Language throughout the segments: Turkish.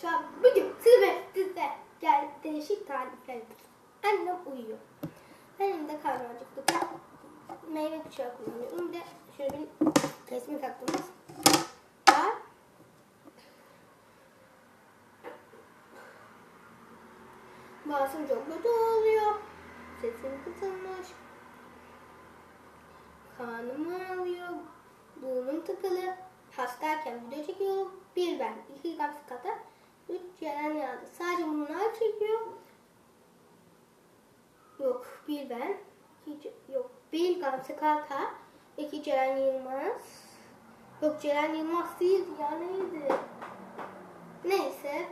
Şu an bugün size gel değişik tarifler yapacağım. Annem uyuyor. Benim de karnacıklık meyve bıçağı kullanıyorum. Bir şey de şöyle bir kesme taktığımız var. Bazen çok kötü oluyor. Sesim kısılmış. Kanım ağrıyor. Burnum tıkalı. Hastayken video çekiyorum. Bir ben iki kapsı kadar 3 Ceren yazdı. Sadece bunlar çekiyor. Yok bir ben. İki, yok bir Gamze Kaka. 2 Ceren Yılmaz. Yok Ceren Yılmaz değil ya neydi? Neyse.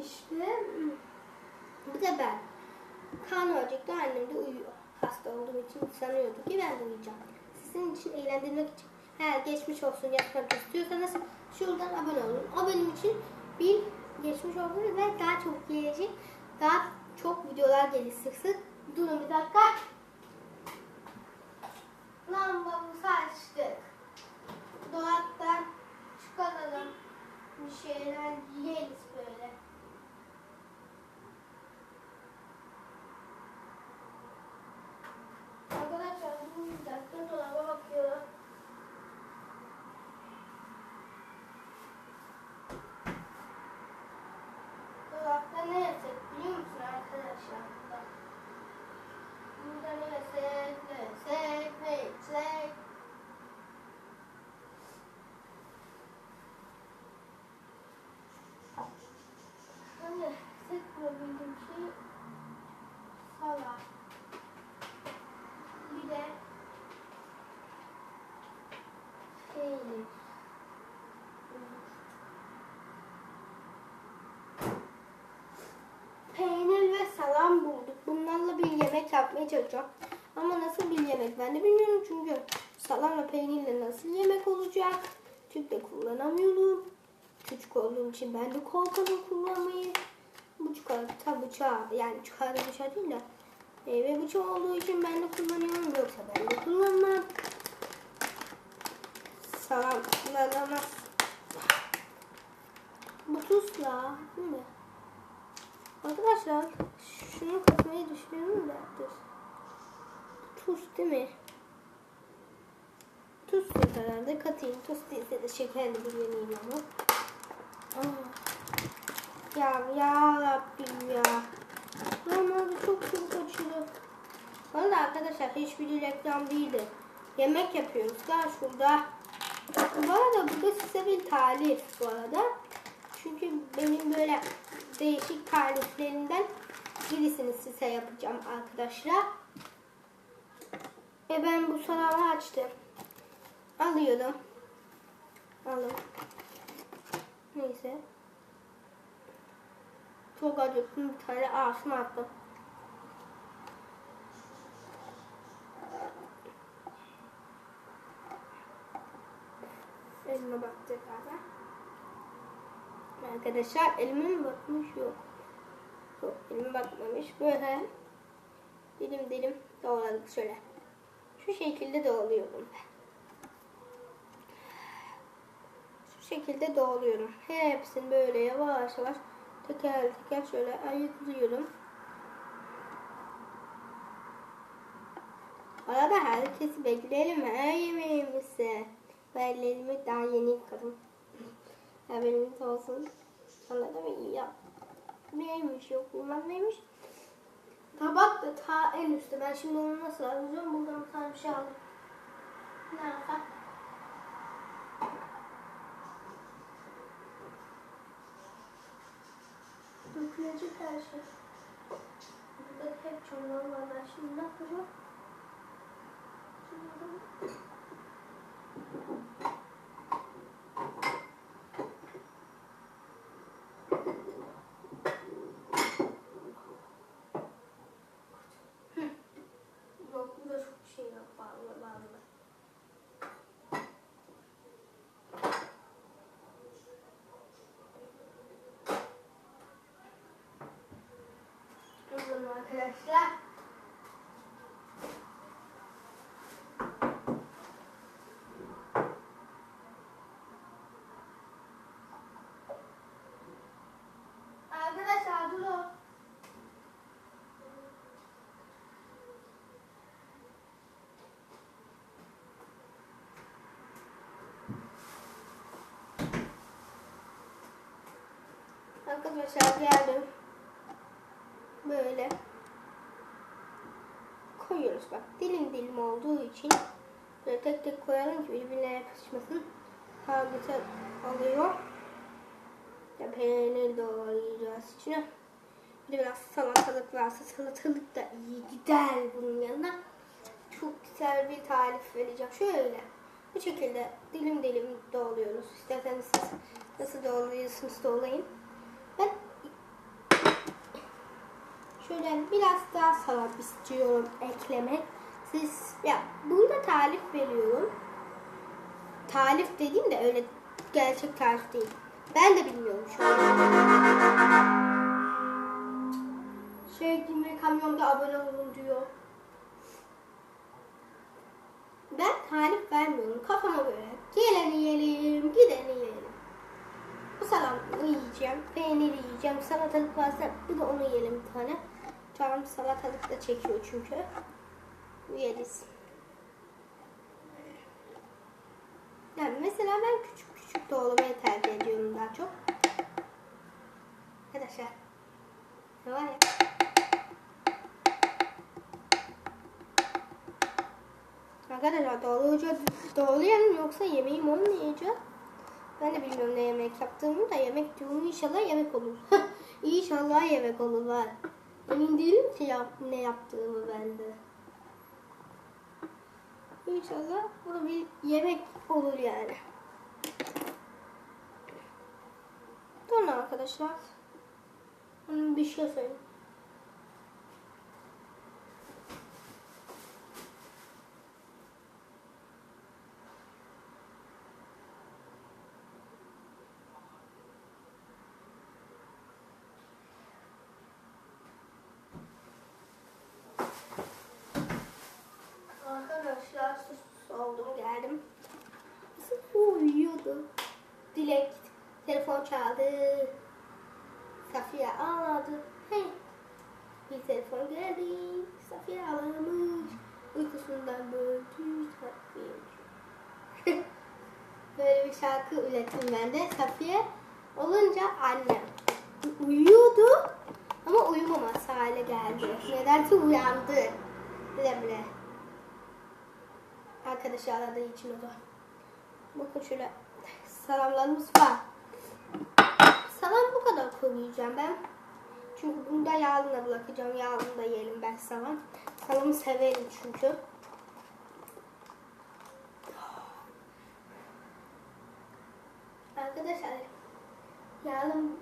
İşte hmm. bir de ben. Kan ölecekti annem de uyuyor. Hasta olduğum için sanıyordu ki ben de uyuyacağım. Sizin için eğlendirmek için. Eğer geçmiş olsun yapmak istiyorsanız şuradan abone olun. O benim için bir geçmiş olsun ve daha çok gelecek. Daha çok videolar gelir sık sık. Durun bir dakika. Lambamızı açtık. Dolaptan çıkaralım. Bir şeyler yeriz böyle. Arkadaşlar bir dakika dolaba bakıyorum. Dolapta ne yesek biliyor musun arkadaşlar? Bak. Burada ne yesek, ne yesek, ne yesek. Hani yesek bulabildiğim şey salat. Bir de peynir. Peynir ve salam bulduk. Bunlarla bir yemek yapmaya çalışacağım. Ama nasıl bir yemek ben de bilmiyorum çünkü salamla peynirle nasıl yemek olacak? Tüp de kullanamıyorum. Küçük olduğum için ben de korkarım kullanmayı. Bu çikolata bıçağı yani çikolata bıçağı değil de meyve bıçağı olduğu için ben de kullanıyorum. Yoksa ben de kullanmam. Salam kullanamaz. Bu tuzla değil mi? Arkadaşlar şunu katmayı düşünüyorum da dur. Tuz değil mi? Tuz herhalde katayım. Tuz değilse de şekerli bir yeneyim ama. Aa. Ya ya Rabbim ya. Normalde çok çabuk açılıyor. Valla arkadaşlar hiçbir reklam değildi. Yemek yapıyoruz daha şurada. Bu arada bu da size bir tarif bu arada. Çünkü benim böyle değişik tariflerinden birisini size yapacağım arkadaşlar. Ve ben bu salamı açtım. Alıyorum. Alın. Neyse. Çok acıktım. Bir tane ağzıma attım. Elime bakacak galiba. Arkadaşlar elime bakmış? Yok. Yok elime bakmamış. Böyle dilim dilim doğradık şöyle. Şu şekilde doğruyorum ben. Şu şekilde doğruyorum. Hepsini böyle yavaş yavaş teker teker şöyle ayıklıyorum. Arada herkesi bekleyelim her yemeğimizi. Ben ellerimi daha yeni yıkadım. Haberiniz olsun. Anladın mı? Yap. Neymiş yok bilmem neymiş. Tabak da ta en üstte. Ben şimdi onu nasıl alacağım? Buradan bir tane bir şey aldım. Nerede? Dökülecek her şey. Burada hep çamur var. Ben şimdi ne yapacağım? Şunları- Yok burada çok şey yok. Bağlı bağlı. Durun arkadaşlar. Arkadaşlar geldim. Böyle. Koyuyoruz bak. Dilim dilim olduğu için böyle tek tek koyalım ki birbirine yapışmasın. Daha güzel oluyor. Ya peynir doğrayacağız içine. Bir de biraz salatalık varsa salatalık da iyi gider bunun yanına. Çok güzel bir tarif vereceğim. Şöyle. Bu şekilde dilim dilim doğruyoruz. İsterseniz siz nasıl doğruyorsunuz doğrayın. Ben şöyle biraz daha salat istiyorum eklemek. Siz ya burada tarif veriyorum. Tarif dediğim de öyle gerçek tarif değil. Ben de bilmiyorum şu an. Şey gibi kamyonda abone olun diyor. Ben tarif vermiyorum kafama göre. Geleni yiyelim, gideni yiyeceğim, peyniri yiyeceğim, salatalık varsa bir de onu yiyelim bir tane. Canım salatalık da çekiyor çünkü. Yeriz. Yani mesela ben küçük küçük doğramayı tercih ediyorum daha çok. Arkadaşlar. Ne var ya? Arkadaşlar doğrayacağız, doğrayalım yoksa yemeğim olmayacak. Ben de bilmiyorum ne yemek yaptığımı da yemek diyorum inşallah yemek olur. inşallah yemek olur var. Emin değilim ki yap, ne yaptığımı ben de. İnşallah bu bir yemek olur yani. Sonra arkadaşlar bir şey söyleyeyim. Arkadaşlar sus oldum geldim. Nasıl uyuyordu? Dilek telefon çaldı. Safiye ağladı. Hey. Bir telefon geldi. Safiye ağlamış. Uykusundan böldü. Safiye. Böyle bir şarkı ürettim ben de. Safiye olunca annem. Uyuyordu ama uyumaması hale geldi. Nedense uyandı. Bile bile. Arkadaşı aradığı için o da. Bakın şöyle salamlarımız var. Salam bu kadar koyacağım ben. Çünkü bunu da yağlına bırakacağım. Yağlını da yiyelim ben salam. Salamı severim çünkü. Arkadaşlar yağlım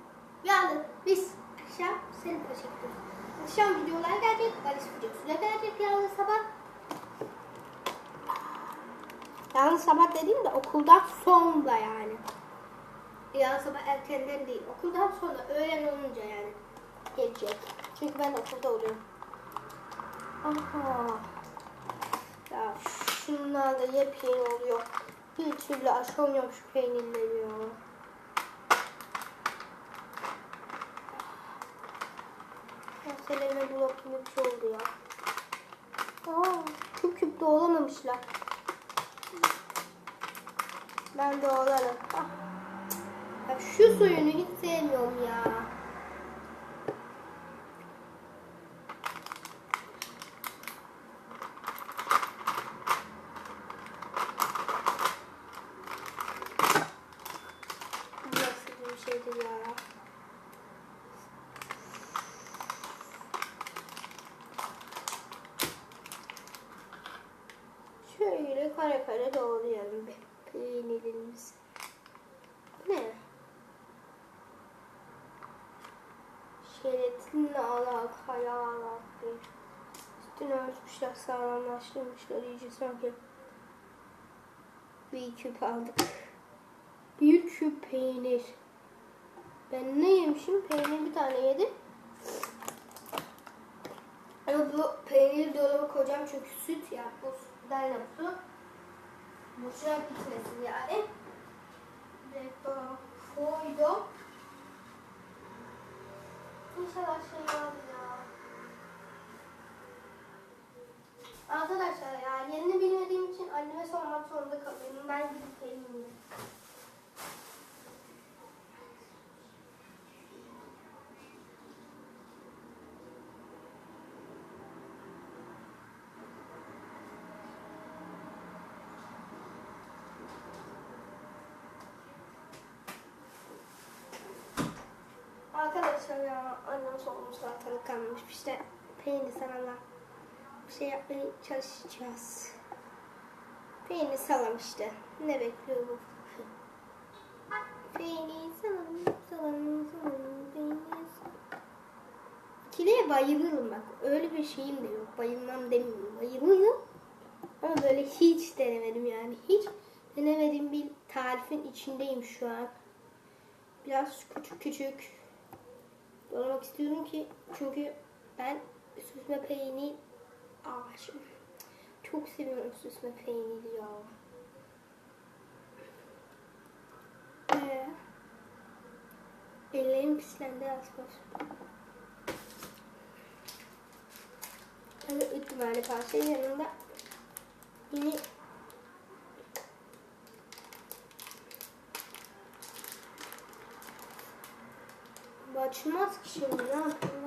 yağlı biz akşam seni gidiyoruz. Akşam videolar gelecek. Barış videosu da gelecek yağlı sabah. Yarın sabah dediğim de okuldan sonra yani. Yarın sabah erkenden değil. Okuldan sonra öğlen olunca yani gelecek. Çünkü ben okulda oluyorum. Aha. Ya şunlar da yepyeni oluyor. Bir türlü aşamıyorum şu peynirleri ya. Meseleme blok gibi şey oldu ya. Aa, küp küp doğramamışlar. Ben doğrarım. Ah. Ya şu suyunu hiç sevmiyorum ya. Bu Nasıl bir şeydir ya? Şöyle kare kare doğrayalım bir peynirimizi. Bu ne? Şeritinle alaka ya alaka. Üstüne ölçmüşler, sağlamlaştırmışlar iyice sanki. Bir küp aldık. Bir küp peynir. Ben ne yemişim? Peynir bir tane yedim. Ama bu peyniri dolaba koyacağım çünkü süt ya. Bu sütten yaptı. Boşuna gitmesin yani. Direkt dolaba koydum. İnşallah şey var Arkadaşlar yani yerini bilmediğim için anneme sormak zorunda kalıyorum. Ben gidip geleyim. Arkadaşlar ya annem sormuş zaten kalmış işte peynir sananlar şey yapmaya çalışacağız. Peynir salam işte. Ne bekliyor bu? Peynir salam, salam, salam, peynir salam. İkiliye bayılırım bak. Öyle bir şeyim de yok. Bayılmam demiyorum. Bayılırım. Ama böyle hiç denemedim yani. Hiç denemediğim bir tarifin içindeyim şu an. Biraz küçük küçük doğramak istiyorum ki çünkü ben süzme peynir aşığım. Çok seviyorum süzme peyniri ya. Ee, ellerim pislendi az var. Hani ihtimalle kalsın yanında yine açılmaz ki şimdi ne yapayım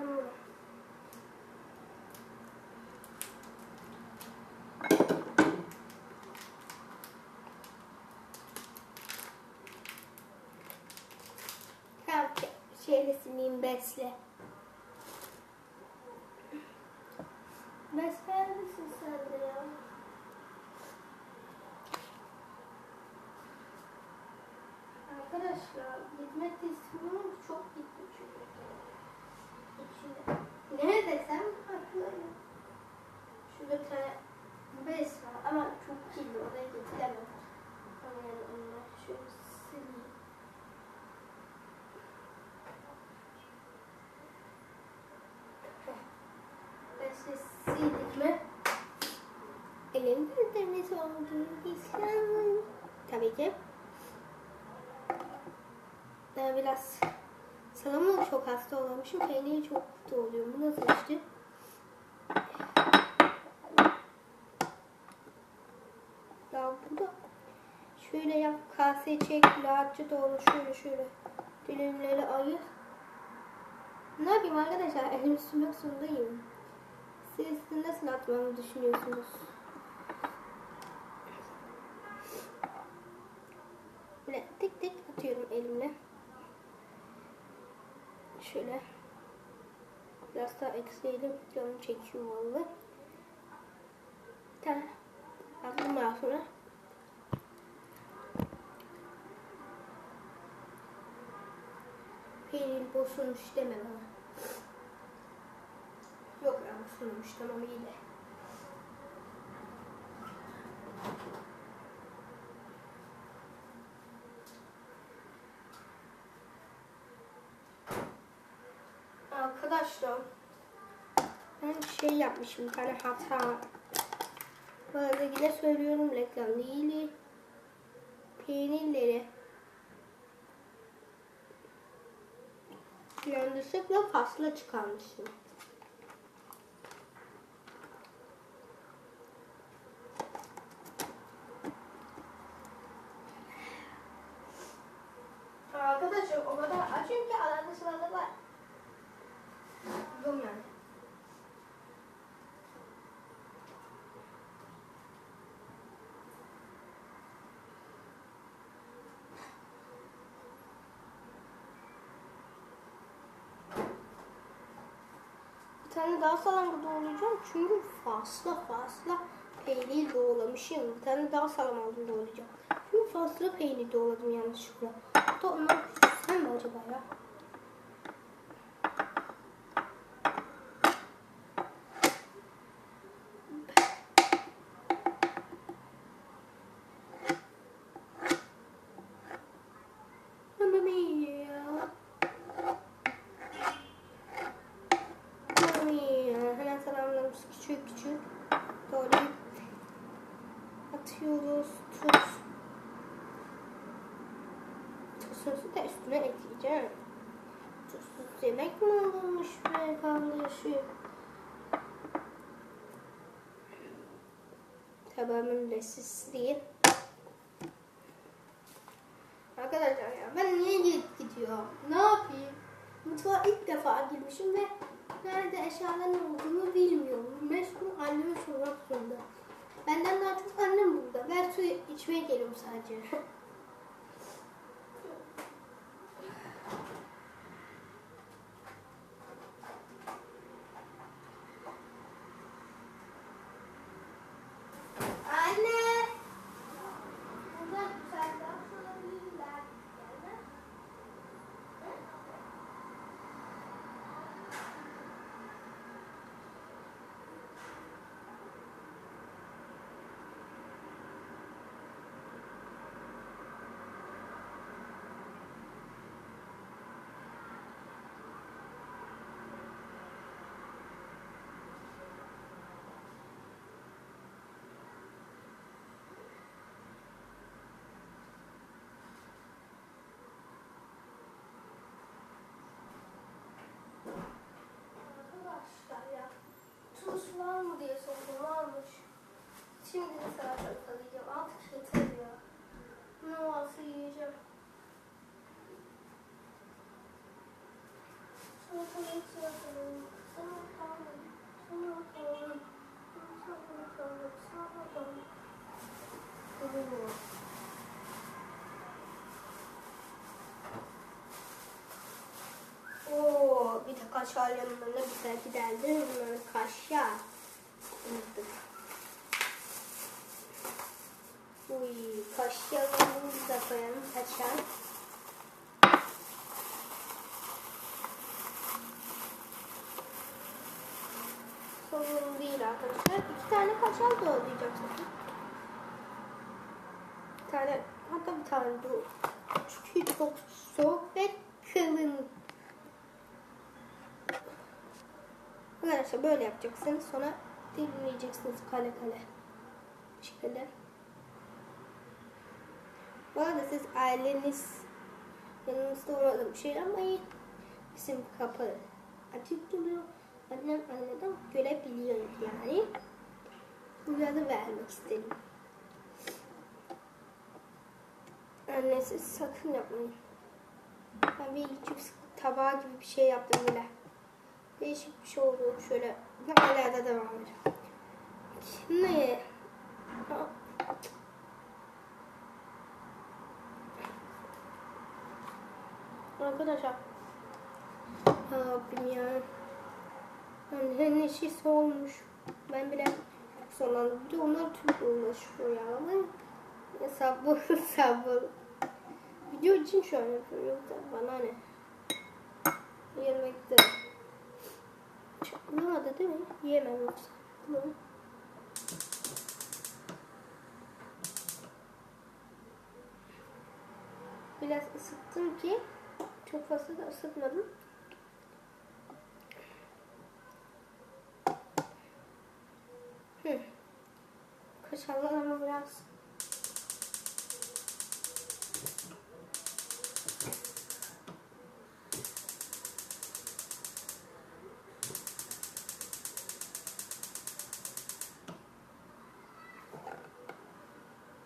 谢谢。Mi? Elimde temiz oldu. İslam'ın. Tabii ki. Ben biraz salamı çok hasta olmuşum. Peyniri çok kötü oluyor. Bu nasıl işte? Ya bu da şöyle yap kaseye çek rahatça doğru şöyle şöyle dilimleri ayır. Ne yapayım arkadaşlar? Elim sürmek zorundayım. Siz nasıl atmamı düşünüyorsunuz? Böyle tek tek atıyorum elimle. Şöyle. Biraz daha ekseyelim. Canım çekiyor vallahi. Tamam. Aldım daha sonra. Peynir bozulmuş deme bana. Yok ya bozulmuş tamam iyi de. Arkadaşlar ben şey yapmışım bir hata. Bu arada yine söylüyorum reklam değil. Peynirleri yanlışlıkla fasla çıkarmışım. Arkadaşlar o kadar açım ki arada sırada var. Yok yani. Bir tane daha salamı doğrayacağım çünkü fazla fazla peynir doğramışım. Bir tane daha salam aldım doğrayacağım. Çünkü fazla peynir doğradım yanlışlıkla. Da onlar küçülsem mi acaba ya? Tuzsuz yemek mi olmuş be kardeşim? Tabağımın lezzetli değil. Arkadaşlar ya ben niye gidip gidiyorum? Ne yapayım? Mutfağa ilk defa girmişim ve nerede eşyaların olduğunu bilmiyorum. Meşgul anneme sormak zorunda. Benden daha çok annem burada. Ben su içmeye geliyorum sadece. Şimdi de salatalık alacağım. Altı kilo ya. Ne olsa yiyeceğim. Salatalık salatalık. Salatalık. Salatalık. Salatalık. Salatalık. Salatalık. Oo, bir de kaşar yanlarına güzel giderdi. Bunları kaşar. Unuttuk. Uy, kaşarlarımızı da koyalım. Kaşar. Sorun değil arkadaşlar. İki tane kaşar doğrayacağım zaten. Bir tane, hatta bir tane dur. Çünkü çok soğuk ve kalın. Arkadaşlar böyle yapacaksınız. Sonra dilimleyeceksiniz kale kale. Bu şekilde. Siz aileniz yanınızda olmadığı bir şey yapmayın. Bizim kapı açık duruyor. Annem anneden görebiliyor yani. Uyarı vermek istedim. Annesiz sakın yapmayın. Ben bir YouTube tabağı gibi bir şey yaptım bile. Değişik bir şey oldu şöyle. Hala da devam ediyor. Şimdi Arkadaşlar yapayım ya? Annenin eşisi olmuş. Ben bile sonlandım. Bir de onlar Türk uğraşıyor ya. Ama sabır sabır. Video için şöyle yapıyor. Yoksa bana ne? Yemekte. Çıkmadı değil mi? Yemem yoksa. Biraz ısıttım ki çok fazla da ısıtmadım. Hı. Kaşarlar ama biraz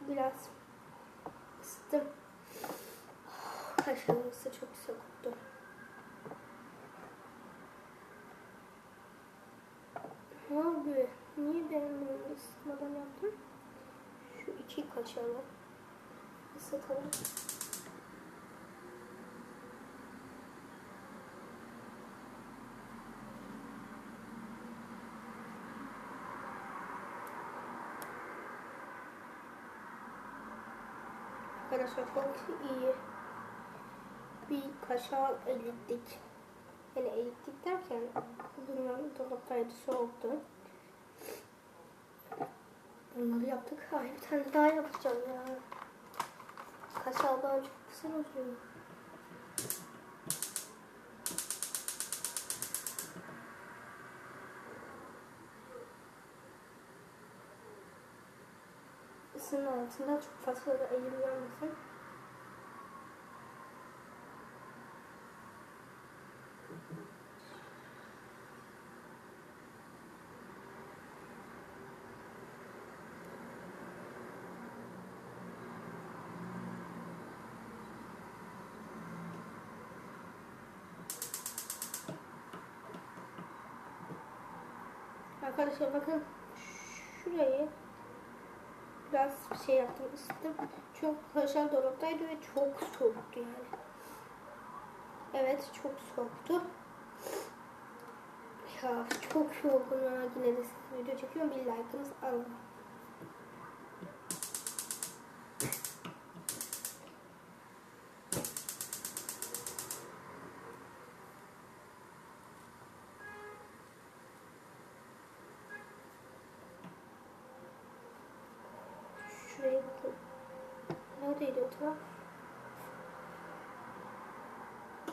biraz ısıttım. Kaşarımız çok soğuktu. Abi niye ben bunu ısıtmadan yaptım? Şu iki kaşarı ısıtalım. Arkadaşlar çok iyi bir kaşar erittik. Yani erittik derken bunların dolaptaydı soğuktu. Bunları yaptık. Ay bir tane daha yapacağım ya. Kaşardan çok güzel oluyor. Isının altında çok fazla da eğim Arkadaşlar bakın şurayı biraz bir şey yaptım ısıttım. Çok kaşar dolaptaydı ve çok soğuktu yani. Evet çok soğuktu. Ya çok yorgun ya. Yine de video çekiyorum. Bir like'ınız alın. Şuraya bakın. Neredeydi o taraf?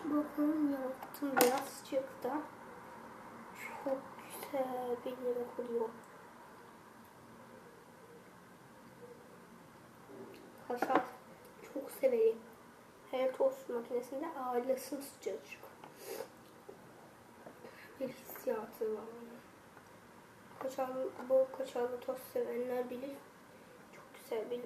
Bakın yaptım biraz çıktı. Çok güzel bir yemek oluyor. Kaşar çok severim. Her tost makinesinde ağırlasın sıcacık. Bir hissiyatı var. Kaşarlı, bol kaşarlı tost sevenler bilir. Çok güzel bir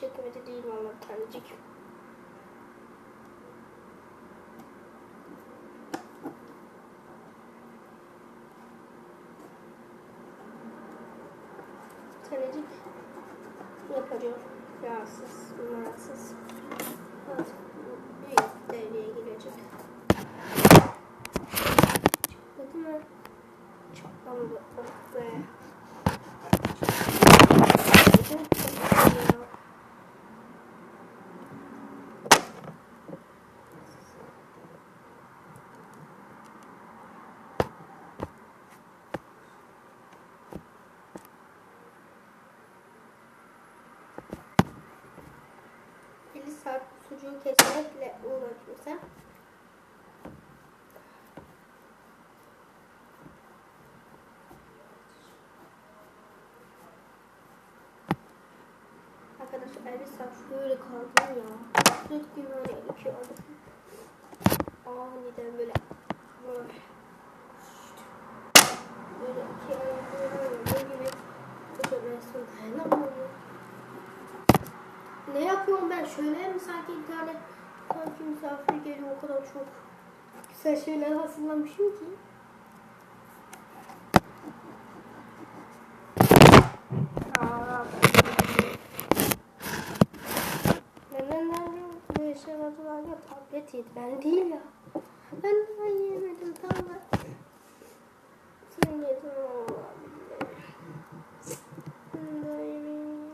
çekmedi değil valla bir tanecik. Bir tanecik yapacağım. Yağsız, numarasız. Artık bu büyük devreye girecek. Çıkmadı mı? Çıkmadı. Oh be. Eli sucuğu kesmekle uğraşıyorsam Arkadaşlar saat şöyle kaldım ya. Dört gün öyle iki oldu. Aniden böyle böyle böyle iki ay böyle böyle gibi böyle resim dayanamıyorum. Ne yapıyorum ben? Şöyle mi sanki bir tane sanki misafir geliyor o kadar çok güzel şeyler hazırlamışım ki. Aa. Benden bu işe bakılan ya tablet yedi. Ben değil ya. Ben daha yemedim tamam. Sen yedin olabilir. Ben daha yemeğimi